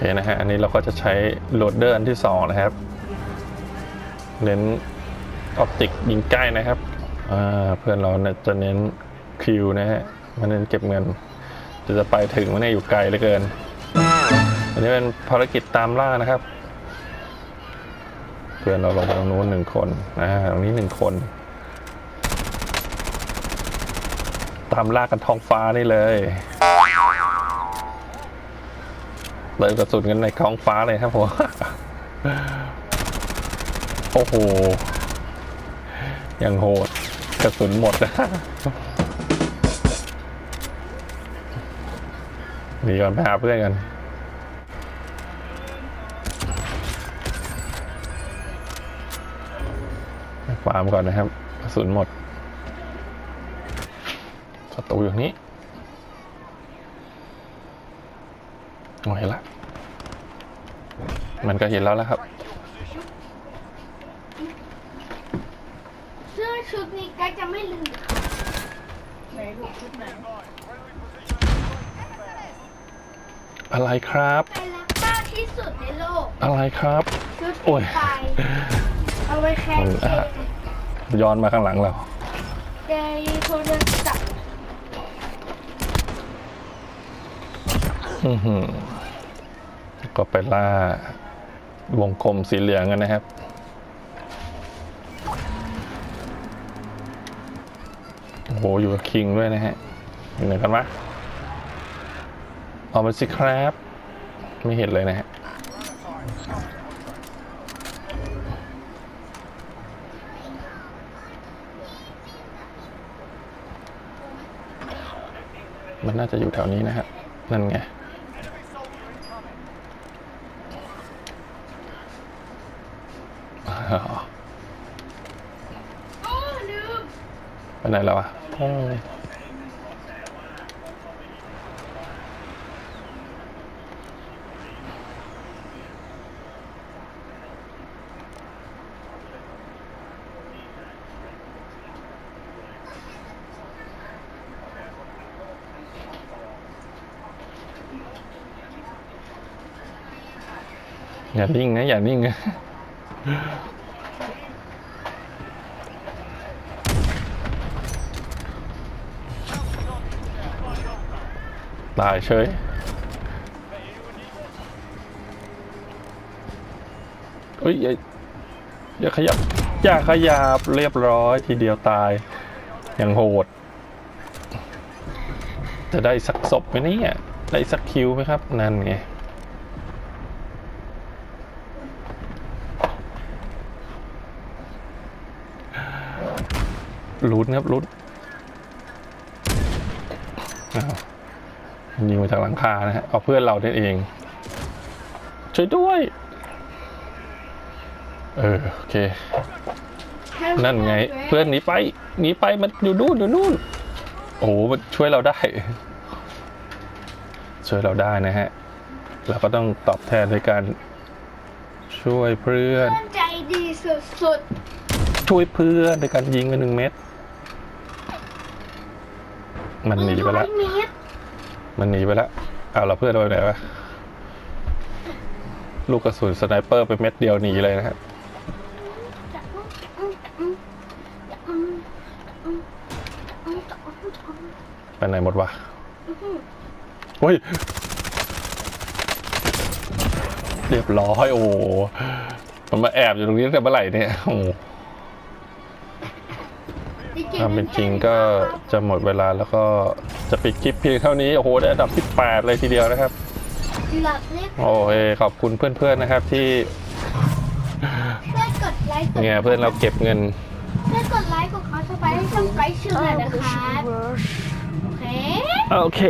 เคนะฮะ อันนี้เราก็จะใช้โหลดเดอร์อันที่สองนะครับ เน้นออปติกยิงใกล้นะครับ เพื่อนเราเนี่ยจะเน้นคิวนะฮะมันเน้นเก็บเงิน จะจะไปถึงมันเนี่ยอยู่ไกลเหลือเกิน อันนี้เป็นภารกิจตามล่านะครับ เพื่อนเราลงไปตรงนู้นหนึ่งคนนะฮะตรงนี้หนึ่งคน ตามล่ากันท้องฟ้านี่เลย เติมกระสุนกันในท้องฟ้าเลยครับผม โอ้โห ยังโหด กระสุนหมดนะหนีก่อนไปหาเพื่อนกันฟาร์มก่อนนะครับ กระสุนหมดศัตรูอยู่นี้ โอ้เห็นละ มันก็เห็นแล้วแล้วครับ เสื้อชุดนี้ก็จะไม่ลืมไหนลูกชุดไหนอะไรครับแต่รักมากที่สุดในโลก อะไรครับ ชุดโอ้ย ไฟเอาไว้แค่มันเกอะ ย้อนมาข้างหลังเราในโทรศัพท์ อื้อหือ ก็ไปล่าวงกลมสีเหลืองกันนะครับ โอ้โห อยู่กับคิงด้วยนะฮะ อยู่ไหนกันวะเอามาสิครับ ไม่เห็นเลยนะฮะมันน่าจะอยู่แถวนี้นะครับนั่นไง อ้าว โอ้ลืม ไปไหนแล้วอะอยอย่านิ่งนะ อย่านิ่งนะ ตายเฉยเฮ้ยอย่าอย่าขยับ อย่าขยับเรียบร้อยทีเดียวตาย อย่างโหด จะได้สักศพไหมเนี่ยได้สักคิวไหมครับ นั่นไงลุ้นครับลุ้นอ้าว ยิงมาจากหลังคานะฮะ เอาเพื่อนเรานั่นเอง ช่วยด้วย เออ โอเค นั่นไง เพื่อนหนีไป หนีไป มันอยู่นู่นอยู่นู่น โอ้โหมันช่วยเราได้ ช่วยเราได้นะฮะ เราก็ต้องตอบแทนด้วยการช่วยเพื่อนเพื่อนใจดีสุดช่วยเพื่อนในการยิงไปหนึ่งเม็ด มันๆหนีไปแล้วร้อยเมันหนีไปแล้วเอาเราเพื่อนเราไปไหนวะลูกกระสุนสไนเปอร์ไปเม็ดเดียวหนีเลยนะครับจะไปไหนหมดวะเฮ้ย เรียบร้อยโอ้มันมาแอบอยู่ตรงนี้ตั้งแต่เมื่อไหร่เนี่ยโอ้ โหดีจถ้าเป็นจริงก็จะหมดเวลาแล้วก็จะปิดคลิปเพียงเท่านี้ โอ้โห ได้อันดับที่8เลยทีเดียวนะครับหลับเล็กโอเคขอบคุณเพื่อนๆนะครับที่เพื่อนกดไลค์กดเนี่ยเพื่อนเราเก็บเงินเพื่อนกดไลค์กดคอสไปให้ช่องไกด์ชื่อหน่อยนะครับโอเคโอเค